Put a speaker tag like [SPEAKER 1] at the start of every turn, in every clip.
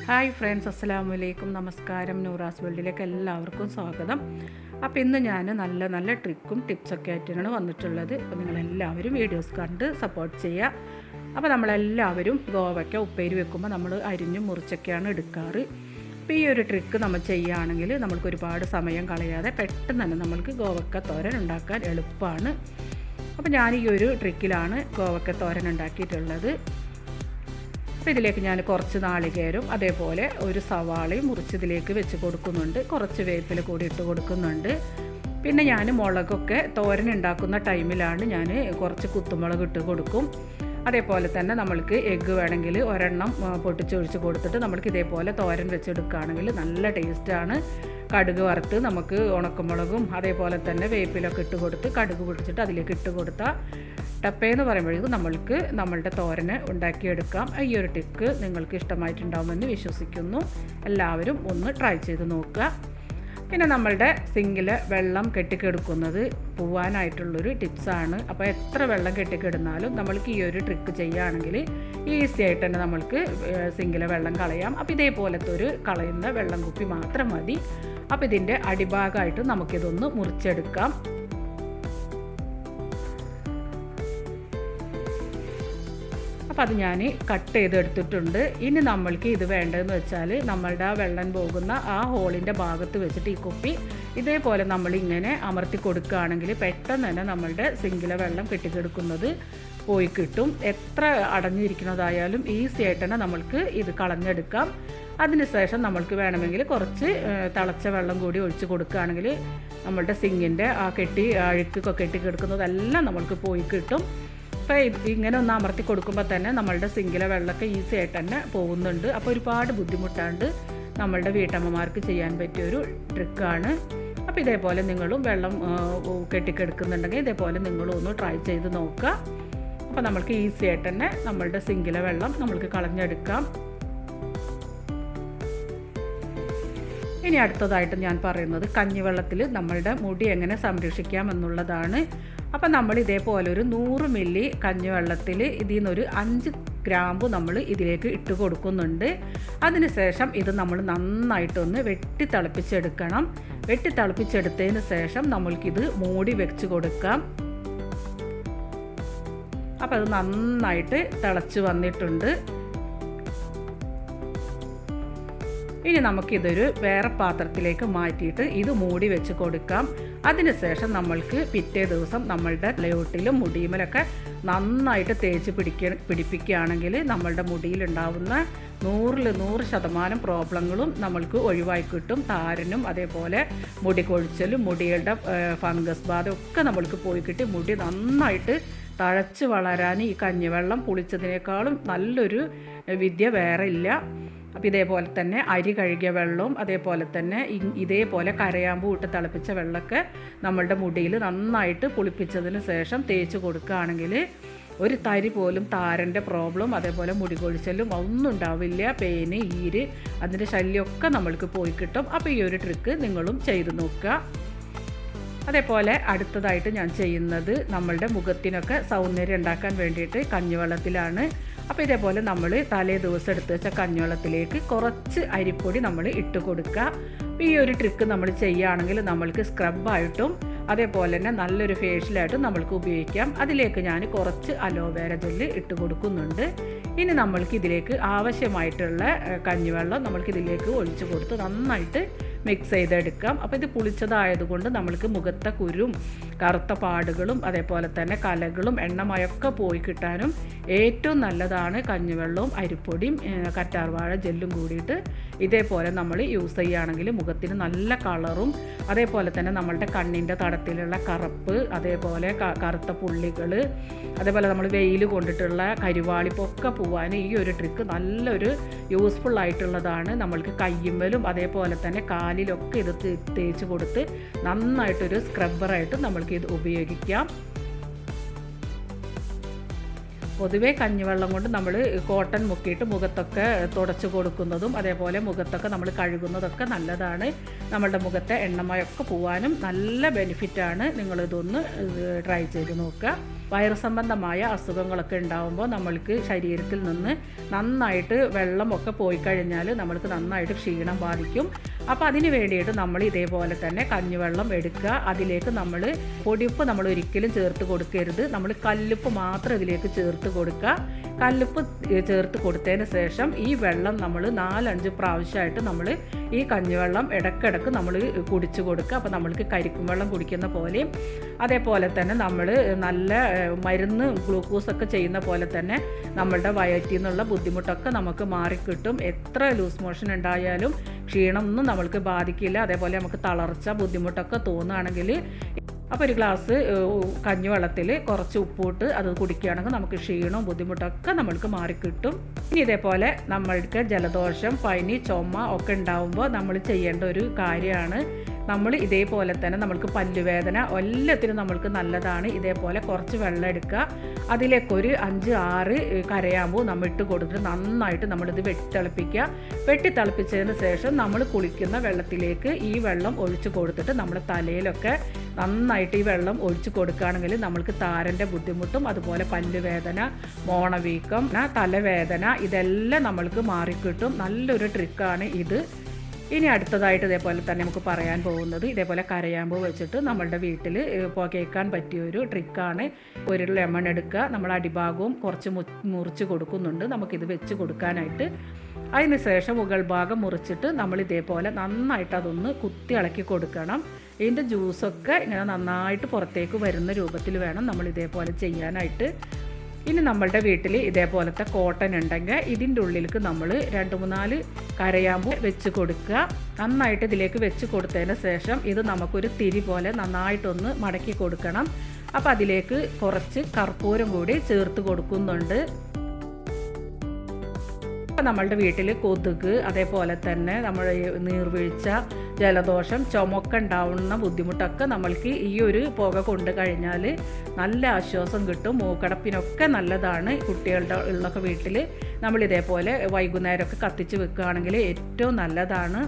[SPEAKER 1] Hi friends അസ്സലാമു വലൈക്കും നമസ്കാരം. നൂറാസ് വേൾഡിലേക്ക് എല്ലാവർക്കും സ്വാഗതം. അപ്പോൾ ഇന്ന് ഞാൻ നല്ല നല്ല ട്രിക്കും ടിപ്സൊക്കെ ആയിട്ടാണ് വന്നിട്ടുള്ളത്. അപ്പോൾ നിങ്ങളെല്ലാവരും വീഡിയോസ് കണ്ട് സപ്പോർട്ട് ചെയ്യുക അപ്പോൾ നമ്മളെല്ലാവരും ഗോവയ്ക്ക ഉപ്പേരി വെക്കുമ്പോൾ നമ്മൾ അരിഞ്ഞും മുറിച്ചൊക്കെയാണ് എടുക്കാറ്. അപ്പോൾ ഈ ഒരു ട്രിക്ക് നമ്മൾ ചെയ്യുകയാണെങ്കിൽ നമ്മൾക്ക് ഒരുപാട് സമയം കളയാതെ പെട്ടെന്ന് തന്നെ നമ്മൾക്ക് ഗോവക്ക തോരൻ ഉണ്ടാക്കാൻ എളുപ്പമാണ്. അപ്പോൾ ഞാൻ ഈ ഒരു ട്രിക്കിലാണ് ഗോവക്ക തോരൻ ഉണ്ടാക്കിയിട്ടുള്ളത്. അപ്പോൾ ഇതിലേക്ക് ഞാൻ കുറച്ച് നാളികേരും അതേപോലെ ഒരു സവാളയും മുറിച്ചതിലേക്ക് വെച്ച് കൊടുക്കുന്നുണ്ട്. കുറച്ച് വേപ്പിൽ കൂടി ഇട്ട് കൊടുക്കുന്നുണ്ട്. പിന്നെ ഞാൻ മുളകൊക്കെ തോരൻ ഉണ്ടാക്കുന്ന ടൈമിലാണ് ഞാൻ കുറച്ച് കുത്തുമുളക് ഇട്ട് കൊടുക്കും. അതേപോലെ തന്നെ നമ്മൾക്ക് എഗ്ഗ് വേണമെങ്കിൽ ഒരെണ്ണം പൊട്ടിച്ചൊഴിച്ച് കൊടുത്തിട്ട് നമ്മൾക്ക് ഇതേപോലെ തോരൻ വെച്ചെടുക്കുകയാണെങ്കിൽ നല്ല ടേസ്റ്റാണ് കടുക് വറുത്ത് നമുക്ക് ഉണക്കമുളകും അതേപോലെ തന്നെ വേപ്പിലൊക്കെ ഇട്ട് കൊടുത്ത് കടുക് പൊടിച്ചിട്ട് അതിലേക്ക് ഇട്ട് കൊടുത്താൽ ടപ്പയെന്ന് പറയുമ്പോഴേക്കും നമ്മൾക്ക് നമ്മളുടെ തോരന് ഉണ്ടാക്കിയെടുക്കാം. ഈ ഒരു ടിക്ക് നിങ്ങൾക്ക് ഇഷ്ടമായിട്ടുണ്ടാവുമെന്ന് വിശ്വസിക്കുന്നു. എല്ലാവരും ഒന്ന് ട്രൈ ചെയ്ത് നോക്കുക. പിന്നെ നമ്മളുടെ സിങ്കിൽ വെള്ളം കെട്ടിക്കെടുക്കുന്നത് പോവാനായിട്ടുള്ളൊരു ടിപ്സാണ് അപ്പോൾ എത്ര വെള്ളം കെട്ടിക്കിടുന്നാലും നമ്മൾക്ക് ഈ ഒരു ട്രിക്ക് ചെയ്യുകയാണെങ്കിൽ ഈസി ആയിട്ട് തന്നെ നമ്മൾക്ക് സിങ്കിലെ വെള്ളം കളയാം. അപ്പോൾ ഇതേപോലത്തെ ഒരു കളയുന്ന വെള്ളം കുപ്പി മാത്രം മതി. അപ്പോൾ ഇതിന്റെ അടിഭാഗമായിട്ട് നമുക്കിതൊന്ന് മുറിച്ചെടുക്കാം. അപ്പോൾ അത് ഞാൻ കട്ട് ചെയ്തെടുത്തിട്ടുണ്ട്. ഇനി നമ്മൾക്ക് ഇത് വേണ്ടതെന്ന് വെച്ചാൽ നമ്മളുടെ ആ വെള്ളം പോകുന്ന ആ ഹോളിന്റെ ഭാഗത്ത് വെച്ചിട്ട് ഈ കുപ്പി ഇതേപോലെ നമ്മൾ ഇങ്ങനെ അമർത്തി കൊടുക്കുകയാണെങ്കിൽ പെട്ടെന്ന് തന്നെ നമ്മളുടെ സിങ്കിലെ വെള്ളം കെട്ടിക്കെടുക്കുന്നത് പോയി കിട്ടും. എത്ര അടഞ്ഞിരിക്കുന്നതായാലും ഈസി ആയിട്ട് തന്നെ നമ്മൾക്ക് ഇത് കളഞ്ഞെടുക്കാം. അതിനുശേഷം നമ്മൾക്ക് വേണമെങ്കിൽ കുറച്ച് തിളച്ച വെള്ളം കൂടി ഒഴിച്ച് കൊടുക്കുകയാണെങ്കിൽ നമ്മളുടെ സിങ്ങിന്റെ ആ കെട്ടി അഴുക്കൊക്കെ കെട്ടി കിടക്കുന്നതെല്ലാം നമ്മൾക്ക് പോയി കിട്ടും. അപ്പോൾ ഇങ്ങനെ ഒന്ന് അമർത്തി കൊടുക്കുമ്പോൾ തന്നെ നമ്മളുടെ സിങ്കിലെ വെള്ളമൊക്കെ ഈസി ആയിട്ട് തന്നെ പോകുന്നുണ്ട്. അപ്പോൾ ഒരുപാട് ബുദ്ധിമുട്ടാണ്ട് നമ്മളുടെ വീട്ടമ്മമാർക്ക് ചെയ്യാൻ പറ്റിയൊരു ട്രിക്കാണ് അപ്പോൾ ഇതേപോലെ നിങ്ങളും വെള്ളം കെട്ടിക്കെടുക്കുന്നുണ്ടെങ്കിൽ ഇതേപോലെ നിങ്ങളും ഒന്ന് ട്രൈ ചെയ്ത് നോക്കുക. അപ്പോൾ നമ്മൾക്ക് ഈസി ആയിട്ട് തന്നെ നമ്മളുടെ സിങ്കിലെ വെള്ളം നമ്മൾക്ക് കളഞ്ഞെടുക്കാം. ഇനി അടുത്തതായിട്ട് ഞാൻ പറയുന്നത് കഞ്ഞിവെള്ളത്തിൽ നമ്മളുടെ മുടി എങ്ങനെ സംരക്ഷിക്കാം എന്നുള്ളതാണ് അപ്പം നമ്മൾ ഇതേപോലെ ഒരു നൂറ് മില്ലി കഞ്ഞിവെള്ളത്തിൽ ഇതിൽ നിന്നൊരു അഞ്ച് ഗ്രാമ്പു നമ്മൾ ഇതിലേക്ക് ഇട്ട് കൊടുക്കുന്നുണ്ട്. അതിനുശേഷം ഇത് നമ്മൾ നന്നായിട്ടൊന്ന് വെട്ടി തിളപ്പിച്ചെടുക്കണം. വെട്ടി തിളപ്പിച്ചെടുത്തതിന് ശേഷം നമ്മൾക്കിത് മൂടി വെച്ച് കൊടുക്കാം. അപ്പോൾ അത് നന്നായിട്ട് തിളച്ച് വന്നിട്ടുണ്ട്. ഇനി നമുക്കിതൊരു വേറെ പാത്രത്തിലേക്ക് മാറ്റിയിട്ട് ഇത് മൂടി വെച്ച് കൊടുക്കാം. അതിനുശേഷം നമ്മൾക്ക് പിറ്റേ ദിവസം നമ്മളുടെ തലയോട്ടിലും മുടിയുമലൊക്കെ നന്നായിട്ട് തേച്ച് പിടിക്ക പിടിപ്പിക്കുകയാണെങ്കിൽ നമ്മളുടെ മുടിയിലുണ്ടാവുന്ന നൂറിൽ നൂറ് ശതമാനം പ്രോബ്ലങ്ങളും നമ്മൾക്ക് ഒഴിവായി കിട്ടും. താരനും അതേപോലെ മുടി കൊഴിച്ചലും മുടികളുടെ ഫംഗസ് ബാധ ഒക്കെ നമ്മൾക്ക് പോയി കിട്ടി. മുടി നന്നായിട്ട് തഴച്ച് വളരാൻ ഈ കഞ്ഞിവെള്ളം പുളിച്ചതിനേക്കാളും നല്ലൊരു വിദ്യ വേറെ ഇല്ല. അപ്പോൾ ഇതേപോലെ തന്നെ അരി കഴുകിയ വെള്ളവും അതേപോലെ തന്നെ ഇതേപോലെ കരയാമ്പൂ ഇട്ട് തിളപ്പിച്ച വെള്ളമൊക്കെ നമ്മളുടെ മുടിയിൽ നന്നായിട്ട് പുളിപ്പിച്ചതിന് ശേഷം തേച്ച് കൊടുക്കുകയാണെങ്കിൽ ഒരു തരി പോലും താരന്റെ പ്രോബ്ലം അതേപോലെ മുടി കൊഴിച്ചലും ഒന്നും ഉണ്ടാവില്ല പേന് ഈര് അതിന്റെ ശല്യമൊക്കെ നമ്മൾക്ക് പോയി കിട്ടും. അപ്പോൾ ഈ ഒരു ട്രിക്ക് നിങ്ങളും ചെയ്തു നോക്കുക. അതേപോലെ അടുത്തതായിട്ട് ഞാൻ ചെയ്യുന്നത് നമ്മളുടെ മുഖത്തിനൊക്കെ സൗന്ദര്യം ഉണ്ടാക്കാൻ വേണ്ടിയിട്ട് കഞ്ഞിവെള്ളത്തിലാണ് അപ്പോൾ ഇതേപോലെ നമ്മൾ തലേ ദിവസം എടുത്ത് വെച്ച കഞ്ഞോളത്തിലേക്ക് കുറച്ച് അരിപ്പൊടി നമ്മൾ ഇട്ട് കൊടുക്കുക. അപ്പോൾ ഈ ഒരു ട്രിക്ക് നമ്മൾ ചെയ്യുകയാണെങ്കിൽ നമ്മൾക്ക് സ്ക്രബായിട്ടും അതേപോലെ തന്നെ നല്ലൊരു ഫേഷ്യലായിട്ടും നമ്മൾക്ക് ഉപയോഗിക്കാം. അതിലേക്ക് ഞാൻ കുറച്ച് അലോവേര ജെല്ല് ഇട്ട് കൊടുക്കുന്നുണ്ട്. ഇനി നമ്മൾക്ക് ഇതിലേക്ക് ആവശ്യമായിട്ടുള്ള കഞ്ഞിവെള്ളം നമ്മൾക്ക് ഇതിലേക്ക് ഒഴിച്ച് കൊടുത്ത് നന്നായിട്ട് മിക്സ് ചെയ്തെടുക്കാം. അപ്പോൾ ഇത് പുളിച്ചതായതുകൊണ്ട് നമ്മൾക്ക് മുഖത്തെ കുരും കറുത്ത പാടുകളും അതേപോലെ തന്നെ കലകളും എണ്ണമയൊക്കെ പോയി കിട്ടാനും ഏറ്റവും നല്ലതാണ് കഞ്ഞിവെള്ളവും അരിപ്പൊടിയും കറ്റാർവാഴ ജെല്ലും കൂടിയിട്ട് ഇതേപോലെ നമ്മൾ യൂസ് ചെയ്യുകയാണെങ്കിൽ മുഖത്തിന് നല്ല കളറും അതേപോലെ തന്നെ നമ്മളുടെ കണ്ണിന്റെ തടത്തിലുള്ള കറുപ്പ് അതേപോലെ കറുത്ത പുള്ളികൾ അതേപോലെ നമ്മൾ വെയിൽ കൊണ്ടിട്ടുള്ള കരിവാളിപ്പൊക്കെ പോവാൻ ഈ ഒരു ട്രിക്ക് നല്ലൊരു യൂസ്ഫുൾ ആയിട്ടുള്ളതാണ് നമ്മൾക്ക് കയ്യുമ്മലും അതേപോലെ തന്നെ കാലിലൊക്കെ ഇത് തേച്ച് കൊടുത്ത് നന്നായിട്ടൊരു സ്ക്രബ്ബറായിട്ട് നമ്മൾക്ക് ഇത് ഉപയോഗിക്കാം. പൊതുവേ കഞ്ഞിവെള്ളം കൊണ്ട് നമ്മൾ കോട്ടൺ മുക്കിയിട്ട് മുഖത്തൊക്കെ തുടച്ചു കൊടുക്കുന്നതും അതേപോലെ മുഖത്തൊക്കെ നമ്മൾ കഴുകുന്നതൊക്കെ നല്ലതാണ്. നമ്മളുടെ മുഖത്തെ എണ്ണമയൊക്കെ പോവാനും നല്ല ബെനിഫിറ്റാണ് നിങ്ങളിതൊന്ന് ട്രൈ ചെയ്ത് നോക്കുക. വയറു സംബന്ധമായ അസുഖങ്ങളൊക്കെ ഉണ്ടാകുമ്പോൾ നമ്മൾക്ക് ശരീരത്തിൽ നിന്ന് നന്നായിട്ട് വെള്ളമൊക്കെ പോയി കഴിഞ്ഞാൽ നമ്മൾക്ക് നന്നായിട്ട് ക്ഷീണം ബാധിക്കും. അപ്പോൾ അതിന് വേണ്ടിയിട്ട് നമ്മൾ ഇതേപോലെ തന്നെ കഞ്ഞിവെള്ളം എടുക്കുക. അതിലേക്ക് നമ്മൾ പൊടിപ്പ് നമ്മൾ ഒരിക്കലും ചേർത്ത് കൊടുക്കരുത്. നമ്മൾ കല്ലുപ്പ് മാത്രം ഇതിലേക്ക് ചേർത്ത് കൊടുക്കുക. കല്ലുപ്പ് ചേർത്ത് കൊടുത്തതിന് ശേഷം ഈ വെള്ളം നമ്മൾ നാലഞ്ച് പ്രാവശ്യമായിട്ട് നമ്മൾ ഈ കഞ്ഞിവെള്ളം ഇടയ്ക്കിടയ്ക്ക് നമ്മൾ കുടിച്ചു കൊടുക്കുക. അപ്പോൾ നമ്മൾക്ക് കരിക്കും വെള്ളം കുടിക്കുന്ന പോലെയും അതേപോലെ തന്നെ നമ്മൾ നല്ല മരുന്ന് ഗ്ലൂക്കോസൊക്കെ ചെയ്യുന്ന പോലെ തന്നെ നമ്മളുടെ വയറ്റിൽ നിന്നുള്ള ബുദ്ധിമുട്ടൊക്കെ നമുക്ക് മാറിക്കിട്ടും. എത്ര ലൂസ് മോഷൻ ഉണ്ടായാലും ക്ഷീണമൊന്നും നമ്മൾക്ക് ബാധിക്കില്ല. അതേപോലെ നമുക്ക് തളർച്ച ബുദ്ധിമുട്ടൊക്കെ തോന്നുകയാണെങ്കിൽ അപ്പോൾ ഒരു ഗ്ലാസ് കഞ്ഞിവെള്ളത്തിൽ കുറച്ച് ഉപ്പിട്ട് അത് കുടിക്കുകയാണെങ്കിൽ നമുക്ക് ക്ഷീണവും ബുദ്ധിമുട്ടൊക്കെ നമ്മൾക്ക് മാറിക്കിട്ടും. ഇനി ഇതേപോലെ നമ്മൾക്ക് ജലദോഷം പനി ചുമ ഒക്കെ ഉണ്ടാവുമ്പോൾ നമ്മൾ ചെയ്യേണ്ട ഒരു കാര്യമാണ് നമ്മൾ ഇതേപോലെ തന്നെ നമ്മൾക്ക് പല്ലുവേദന എല്ലാത്തിനും നമ്മൾക്ക് നല്ലതാണ്. ഇതേപോലെ കുറച്ച് വെള്ളം എടുക്കുക. അതിലേക്ക് ഒരു അഞ്ച് ആറ് കരയാമ്പൂ നമ്മൾ ഇട്ട് കൊടുത്തിട്ട് നന്നായിട്ട് നമ്മളിത് വെട്ടിത്തിളപ്പിക്കുക. വെട്ടിത്തിളപ്പിച്ചതിന് ശേഷം നമ്മൾ കുളിക്കുന്ന വെള്ളത്തിലേക്ക് ഈ വെള്ളം ഒഴിച്ചു കൊടുത്തിട്ട് നമ്മുടെ തലയിലൊക്കെ നന്നായിട്ട് ഈ വെള്ളം ഒഴിച്ചു കൊടുക്കുകയാണെങ്കിൽ നമ്മൾക്ക് താരന്റെ ബുദ്ധിമുട്ടും അതുപോലെ പല്ലുവേദന മോണവീക്കം തലവേദന ഇതെല്ലാം നമ്മൾക്ക് മാറിക്കിട്ടും. നല്ലൊരു ട്രിക്കാണ് ഇത്. ഇനി അടുത്തതായിട്ട് ഇതേപോലെ തന്നെ നമുക്ക് പറയാൻ പോകുന്നത് ഇതേപോലെ കരയാമ്പൂ വെച്ചിട്ട് നമ്മളുടെ വീട്ടിൽ പുകയ്ക്കാൻ പറ്റിയൊരു ട്രിക്കാണ് ഒരു ലെമൺ എടുക്കുക. നമ്മൾ അടിഭാഗവും കുറച്ച് മുറിച്ച് കൊടുക്കുന്നുണ്ട്. നമുക്കിത് വെച്ച് കൊടുക്കാനായിട്ട് അതിന് ശേഷം മുകൾ ഭാഗം മുറിച്ചിട്ട് നമ്മൾ ഇതേപോലെ നന്നായിട്ട് അതൊന്ന് കുത്തി ഇളക്കി കൊടുക്കണം. ഇതിന്റെ ജ്യൂസൊക്കെ ഇങ്ങനെ നന്നായിട്ട് പുറത്തേക്ക് വരുന്ന രൂപത്തിൽ വേണം നമ്മൾ ഇതേപോലെ ചെയ്യാനായിട്ട്. ഇനി നമ്മളുടെ വീട്ടിൽ ഇതേപോലത്തെ കോട്ടൺ ഉണ്ടെങ്കിൽ ഇതിന്റെ ഉള്ളിലേക്ക് നമ്മൾ രണ്ട് മൂന്നാൽ കരയാമ്പൂ വെച്ച് കൊടുക്കുക. നന്നായിട്ട് ഇതിലേക്ക് വെച്ച് കൊടുത്തതിന് ശേഷം ഇത് നമുക്കൊരു തിരി പോലെ നന്നായിട്ടൊന്ന് മടക്കി കൊടുക്കണം. അപ്പോൾ അതിലേക്ക് കുറച്ച് കർപ്പൂരം കൂടി ചേർത്ത് കൊടുക്കുന്നുണ്ട്. അപ്പം നമ്മളുടെ വീട്ടിൽ കൊതുക് അതേപോലെ തന്നെ നമ്മൾ നീർവീഴ്ച ജലദോഷം ചുമക്ക ഉണ്ടാവുന്ന ബുദ്ധിമുട്ടൊക്കെ നമ്മൾക്ക് ഈ ഒരു പുക കൊണ്ട് കഴിഞ്ഞാൽ നല്ല ആശ്വാസം കിട്ടും. മൂക്കടപ്പിനൊക്കെ നല്ലതാണ്. കുട്ടികളുടെ ഉള്ളൊക്കെ വീട്ടിൽ നമ്മൾ ഇതേപോലെ വൈകുന്നേരമൊക്കെ കത്തിച്ച് വെക്കുകയാണെങ്കിൽ ഏറ്റവും നല്ലതാണ്.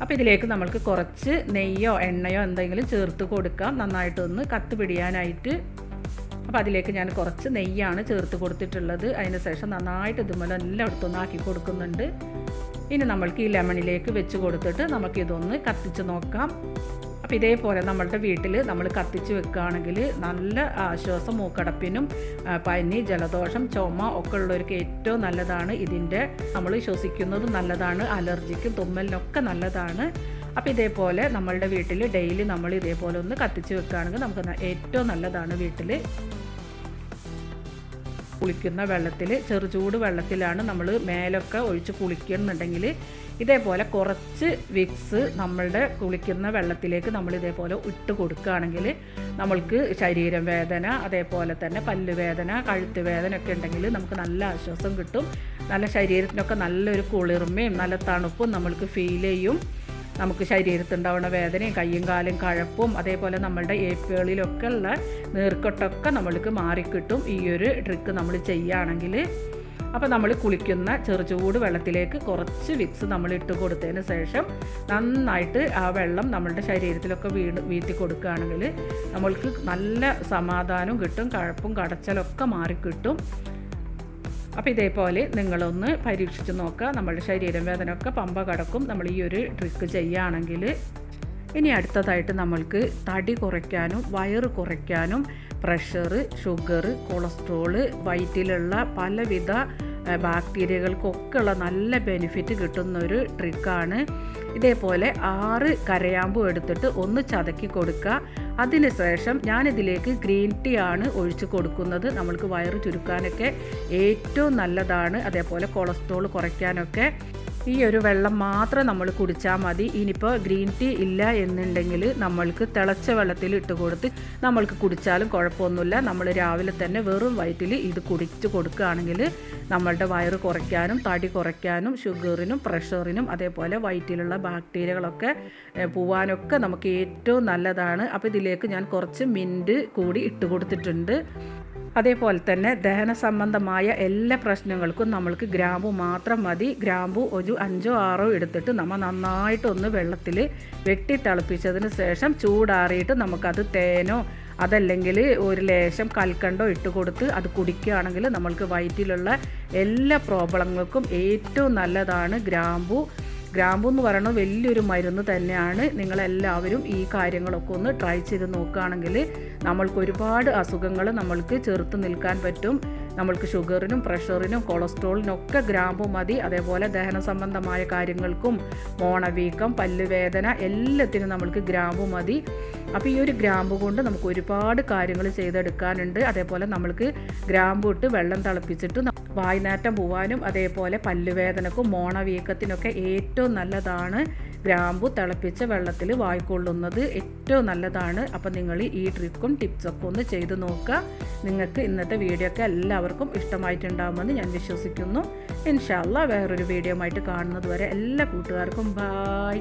[SPEAKER 1] അപ്പോൾ ഇതിലേക്ക് നമ്മൾക്ക് കുറച്ച് നെയ്യോ എണ്ണയോ എന്തെങ്കിലും ചേർത്ത് കൊടുക്കാം. നന്നായിട്ടൊന്ന് കത്ത് പിടിയാനായിട്ട് അപ്പോൾ അതിലേക്ക് ഞാൻ കുറച്ച് നെയ്യാണ് ചേർത്ത് കൊടുത്തിട്ടുള്ളത്. അതിന് ശേഷം നന്നായിട്ട് ഇതുപോലെ എല്ലായിടത്തും ആക്കി കൊടുക്കുന്നുണ്ട്. ഇനി നമ്മൾക്ക് ഈ ലെമണിലേക്ക് വെച്ച് കൊടുത്തിട്ട് നമുക്കിതൊന്ന് കത്തിച്ച് നോക്കാം. അപ്പോൾ ഇതേപോലെ നമ്മളുടെ വീട്ടിൽ നമ്മൾ കത്തിച്ച് വെക്കുകയാണെങ്കിൽ നല്ല ആശ്വാസം മൂക്കടപ്പിനും പനി ജലദോഷം ചുമ ഒക്കെ ഉള്ളവർക്ക് ഏറ്റവും നല്ലതാണ്. ഇതിന്റെ നമ്മൾ ശ്വസിക്കുന്നതും നല്ലതാണ്. അലർജിക്കും തുമ്മലിനൊക്കെ നല്ലതാണ്. അപ്പോൾ ഇതേപോലെ നമ്മളുടെ വീട്ടിൽ ഡെയിലി നമ്മൾ ഇതേപോലെ ഒന്ന് കത്തിച്ച് വെക്കുകയാണെങ്കിൽ നമുക്ക് ഏറ്റവും നല്ലതാണ് വീട്ടിൽ കുളിക്കുന്ന വെള്ളത്തിൽ ചെറുചൂട് വെള്ളത്തിലാണ് നമ്മൾ മേലൊക്കെ ഒഴിച്ച് കുളിക്കുന്നുണ്ടെങ്കിൽ ഇതേപോലെ കുറച്ച് വിക്സ് നമ്മളുടെ കുളിക്കുന്ന വെള്ളത്തിലേക്ക് നമ്മൾ ഇതേപോലെ ഇട്ട് കൊടുക്കുകയാണെങ്കിൽ നമ്മൾക്ക് ശരീരം വേദന അതേപോലെ തന്നെ പല്ലുവേദന കഴുത്ത് വേദന ഒക്കെ ഉണ്ടെങ്കിൽ നമുക്ക് നല്ല ആശ്വാസം കിട്ടും. നല്ല ശരീരത്തിനൊക്കെ നല്ലൊരു കുളിർമയും നല്ല തണുപ്പും നമ്മൾക്ക് ഫീൽ ചെയ്യും. നമുക്ക് ശരീരത്തുണ്ടാവുന്ന വേദനയും കയ്യും കാലും കഴപ്പും അതേപോലെ നമ്മളുടെ ഏപ്പുകളിലൊക്കെ ഉള്ള നീർക്കെട്ടൊക്കെ നമ്മൾക്ക് മാറിക്കിട്ടും. ഈ ഒരു ട്രിക്ക് നമ്മൾ ചെയ്യുകയാണെങ്കിൽ അപ്പോൾ നമ്മൾ കുളിക്കുന്ന ചെറുചൂട് വെള്ളത്തിലേക്ക് കുറച്ച് വിക്സ് നമ്മൾ ഇട്ട് കൊടുത്തതിന് ശേഷം നന്നായിട്ട് ആ വെള്ളം നമ്മളുടെ ശരീരത്തിലൊക്കെ വീണ് വീട്ടി കൊടുക്കുകയാണെങ്കിൽ നമ്മൾക്ക് നല്ല സമാധാനവും കിട്ടും കഴപ്പും കടച്ചലൊക്കെ മാറിക്കിട്ടും. അപ്പോൾ ഇതേപോലെ നിങ്ങളൊന്ന് പരീക്ഷിച്ച് നോക്കുക. നമ്മുടെ ശരീരം വേദനയൊക്കെ പമ്പ കടക്കും. നമ്മൾ ഈ ഒരു ട്രിക്ക് ചെയ്യുകയാണെങ്കിൽ ഇനി അടുത്തതായിട്ട് നമ്മൾക്ക് തടി കുറയ്ക്കാനും വയറ് കുറയ്ക്കാനും പ്രഷർ ഷുഗർ കൊളസ്ട്രോൾ വയറ്റിലുള്ള പലവിധ ബാക്ടീരിയകൾക്കൊക്കെ ഉള്ള നല്ല ബെനിഫിറ്റ് കിട്ടുന്ന ഒരു ട്രിക്കാണ് ഇതേപോലെ ആറ് കരയാമ്പും എടുത്തിട്ട് ഒന്ന് ചതക്കി കൊടുക്കുക. അതിനുശേഷം ഞാനിതിലേക്ക് ഗ്രീൻ ടീ ആണ് ഒഴിച്ചു കൊടുക്കുന്നത്. നമ്മൾക്ക് വയറ് ചുരുക്കാനൊക്കെ ഏറ്റവും നല്ലതാണ്. അതേപോലെ കൊളസ്ട്രോൾ കുറയ്ക്കാനൊക്കെ. ഈ ഒരു വെള്ളം മാത്രം നമ്മൾ കുടിച്ചാൽ മതി. ഇനിയിപ്പോൾ ഗ്രീൻ ടീ ഇല്ല എന്നുണ്ടെങ്കിൽ നമ്മൾക്ക് തിളച്ച വെള്ളത്തിൽ ഇട്ട് കൊടുത്ത് നമ്മൾക്ക് കുടിച്ചാലും കുഴപ്പമൊന്നുമില്ല. നമ്മൾ രാവിലെ തന്നെ വെറും വയറ്റിൽ ഇത് കുടിച്ച് കൊടുക്കുകയാണെങ്കിൽ നമ്മളുടെ വയറ് കുറയ്ക്കാനും തടി കുറയ്ക്കാനും ഷുഗറിനും പ്രഷറിനും അതേപോലെ വയറ്റിലുള്ള ബാക്ടീരിയകളൊക്കെ പോവാനൊക്കെ നമുക്ക് ഏറ്റവും നല്ലതാണ്. അപ്പോൾ ഇതിലേക്ക് ഞാൻ കുറച്ച് മിന്റ് കൂടി ഇട്ട് കൊടുത്തിട്ടുണ്ട്. അതേപോലെ തന്നെ ദഹന സംബന്ധമായ എല്ലാ പ്രശ്നങ്ങൾക്കും നമ്മൾക്ക് ഗ്രാമ്പു മാത്രം മതി. ഗ്രാമ്പു ഒരു അഞ്ചോ ആറോ എടുത്തിട്ട് നമ്മൾ നന്നായിട്ടൊന്ന് വെള്ളത്തിൽ വെട്ടി തിളപ്പിച്ചതിന് ശേഷം ചൂടാറിയിട്ട് നമുക്കത് തേനോ അതല്ലെങ്കിൽ ഒരു ലേശം കൽക്കണ്ടോ ഇട്ട് കൊടുത്ത് അത് കുടിക്കുകയാണെങ്കിൽ നമ്മൾക്ക് വയറ്റിലുള്ള എല്ലാ പ്രോബ്ലങ്ങൾക്കും ഏറ്റവും നല്ലതാണ് ഗ്രാമ്പു. ഗ്രാമ്പു എന്ന് പറയുന്നത് വലിയൊരു മരുന്ന് തന്നെയാണ്. നിങ്ങളെല്ലാവരും ഈ കാര്യങ്ങളൊക്കെ ഒന്ന് ട്രൈ ചെയ്ത് നോക്കുകയാണെങ്കിൽ നമ്മൾക്ക് ഒരുപാട് അസുഖങ്ങൾ നമ്മൾക്ക് ചെറുത്ത് നിൽക്കാൻ പറ്റും. നമ്മൾക്ക് ഷുഗറിനും പ്രഷറിനും കൊളസ്ട്രോളിനും ഒക്കെ ഗ്രാമ്പു മതി. അതേപോലെ ദഹന സംബന്ധമായ കാര്യങ്ങൾക്കും മോണവീക്കം പല്ലുവേദന എല്ലാത്തിനും നമ്മൾക്ക് ഗ്രാമ്പു മതി. അപ്പോൾ ഈ ഒരു ഗ്രാമ്പു കൊണ്ട് നമുക്ക് ഒരുപാട് കാര്യങ്ങൾ ചെയ്തെടുക്കാനുണ്ട്. അതേപോലെ നമ്മൾക്ക് ഗ്രാമ്പു ഇട്ട് വെള്ളം തിളപ്പിച്ചിട്ട് വായ്നാറ്റം പോവാനും അതേപോലെ പല്ലുവേദനക്കും മോണവീക്കത്തിനൊക്കെ ഏറ്റവും നല്ലതാണ് ഗ്രാമ്പു തിളപ്പിച്ച വെള്ളത്തിൽ വായിക്കൊള്ളുന്നത് ഏറ്റവും നല്ലതാണ്. അപ്പോൾ നിങ്ങൾ ഈ ട്രിക്കും ടിപ്സൊക്കെ ഒന്ന് ചെയ്ത് നോക്കുക. നിങ്ങൾക്ക് ഇന്നത്തെ വീഡിയോ ഒക്കെ എല്ലാവർക്കും ഇഷ്ടമായിട്ടുണ്ടാകുമെന്ന് ഞാൻ വിശ്വസിക്കുന്നു. ഇൻഷാല്ല വേറൊരു വീഡിയോ ആയിട്ട് കാണുന്നത് വരെ എല്ലാ കൂട്ടുകാർക്കും ബായ്